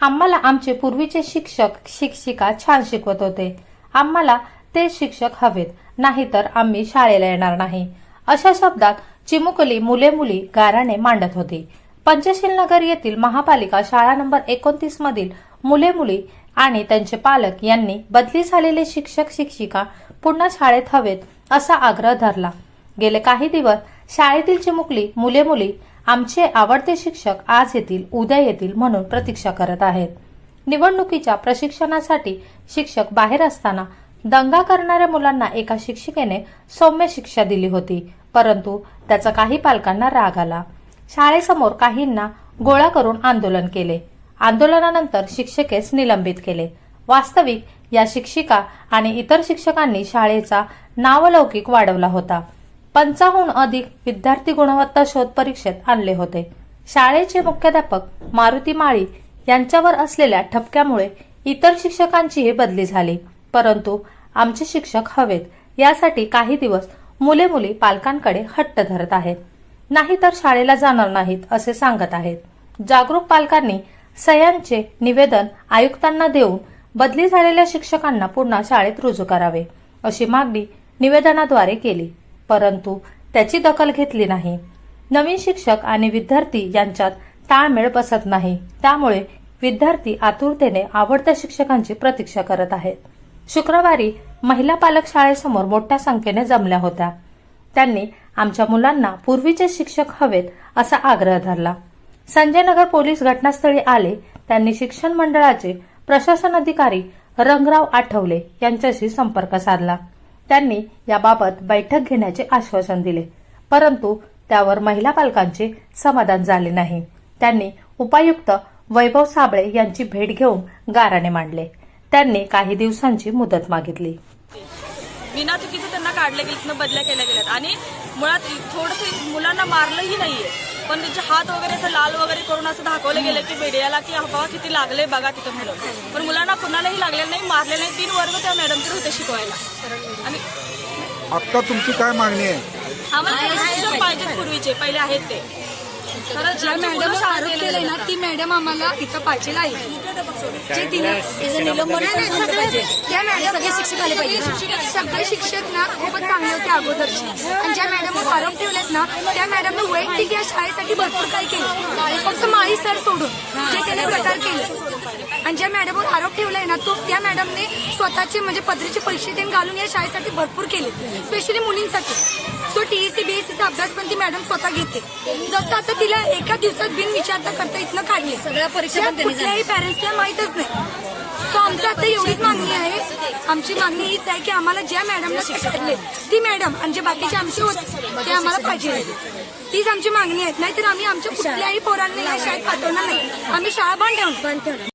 आम्हाला आमचे पूर्वीचे शिक्षक शिक्षिका छान शिकवत होते. आम्हाला ते शिक्षक हवेत नाहीतर आम्ही शाळेला येणार नाही. अशा शब्दात चिमुकली मुले मुली गाराने मांडत होती. पंचशील नगर येथील महापालिका शाळा नंबर एकोणतीस मधील मुले मुली आणि त्यांचे पालक यांनी बदली झालेले शिक्षक शिक्षिका पुन्हा शाळेत हवेत असा आग्रह धरला. गेले काही दिवस शाळेतील चिमुकली मुले मुली आमचे आवडते शिक्षक आज येतील उद्या येतील म्हणून प्रतीक्षा करत आहेत. निवडणुकीच्या प्रशिक्षणासाठी शिक्षक बाहेर असताना दंगा करणाऱ्या मुलांना एका शिक्षिकेने सौम्य शिक्षा दिली होती परंतु त्याचा काही पालकांना राग आला. शाळेसमोर काहींना गोळा करून आंदोलन केले. आंदोलनानंतर शिक्षकेस निलंबित केले. वास्तविक या शिक्षिका आणि इतर शिक्षकांनी शाळेचा नावलौकिक वाढवला होता. पंचाहून अधिक विद्यार्थी गुणवत्ता शोध परीक्षेत आणले होते. शाळेचे मुख्याध्यापक मारुती माळी यांच्यावर असलेल्या ठपक्यामुळे इतर शिक्षकांचीही बदली झाली. परंतु आमचे शिक्षक हवेत यासाठी काही दिवस मुले मुली पालकांकडे हट्ट धरत आहेत. नाहीतर शाळेला जाणार नाहीत असे सांगत आहेत. जागरूक पालकांनी सह्यांचे निवेदन आयुक्तांना देऊन बदली झालेल्या शिक्षकांना पुन्हा शाळेत रुजू करावे अशी मागणी निवेदनाद्वारे केली. परंतु त्याची दखल घेतली नाही. नवीन शिक्षक आणि विद्यार्थी यांच्यात ताळमेळ बसत नाही. त्यामुळे विद्यार्थी आतुरतेने आवडत्या शिक्षकांची प्रतीक्षा करत आहेत. शुक्रवारी महिला पालक शाळेसमोर मोठ्या संख्येने जमल्या होत्या. त्यांनी आमच्या मुलांना पूर्वीचे शिक्षक हवेत असा आग्रह धरला. संजय नगर पोलीस घटनास्थळी आले. त्यांनी शिक्षण मंडळाचे प्रशासन अधिकारी रंगराव आठवले यांच्याशी संपर्क साधला. त्यांनी याबाबत बैठक घेण्याचे आश्वासन दिले. परंतु त्यावर महिला पालकांचे समाधान झाले नाही. त्यांनी उपायुक्त वैभव साबळे यांची भेट घेऊन गाराने मांडले. त्यांनी काही दिवसांची मुदत मागितली. विना चुकीचं त्यांना काढले गेले तिथनं बदल्या केल्या गेल्यात. आणि मुळात थोडंसं मुलांना मारलंही नाहीये. पण त्यांचे हात वगैरे असं लाल वगैरे करून असं दाखवलं गेलं की मीडियाला की बाबा किती लागले बघा तिथं म्हणून. पण मुलांना कुणालाही लागले नाही मारले नाही. तीन वर्ग त्या मॅडमकडे होते शिकवायला. आणि आत्ता तुमची काय मागणी आहे? आम्हाला पाहिजेत पूर्वीचे. पहिले आहेत ते. खरंच ज्या मॅडम आरोप केलाय ना. ती मॅडम आम्हाला इथं पाहिजे आहे. जे तिने त्या मॅडम सगळे शिक्षक आले पाहिजे. सगळे शिक्षक ना खूपच चांगले होते अगोदरचे. आणि ज्या मॅडमवर आरोप ठेवलेत ना त्या मॅडमनं वैयक्तिक या शाळेसाठी भरपूर काही केलं. फक्त माळी सर सोडून जे त्याने प्रकार केले. आणि ज्या मॅडमवर आरोप ठेवलाय ना तो त्या मॅडमने स्वतःचे म्हणजे पदरीचे पैसे देऊन घालून या शाळेसाठी भरपूर केले. स्पेशली मुलींसाठी. तो टीएससी बीएससीचा अभ्यास पण ती मॅडम स्वतः घेते. जसं आता तिला एका दिवसात बिन विचारता करता इथनं काढले सगळ्या परीक्षा कुठल्याही पॅरेंट्सला माहीतच नाही. तो आमचं आता एवढीच मागणी आहे. आमची मागणी हीच आहे की आम्हाला ज्या मॅडमला शिकवले ती मॅडम आणि जे बाकीचे आमचे होते ते आम्हाला पाहिजे तीच आमची मागणी आहे नाहीतर आम्ही आमच्या कुठल्याही पोरांना या शाळेत पाठवणार नाही. आम्ही शाळा बंद ठेवणार.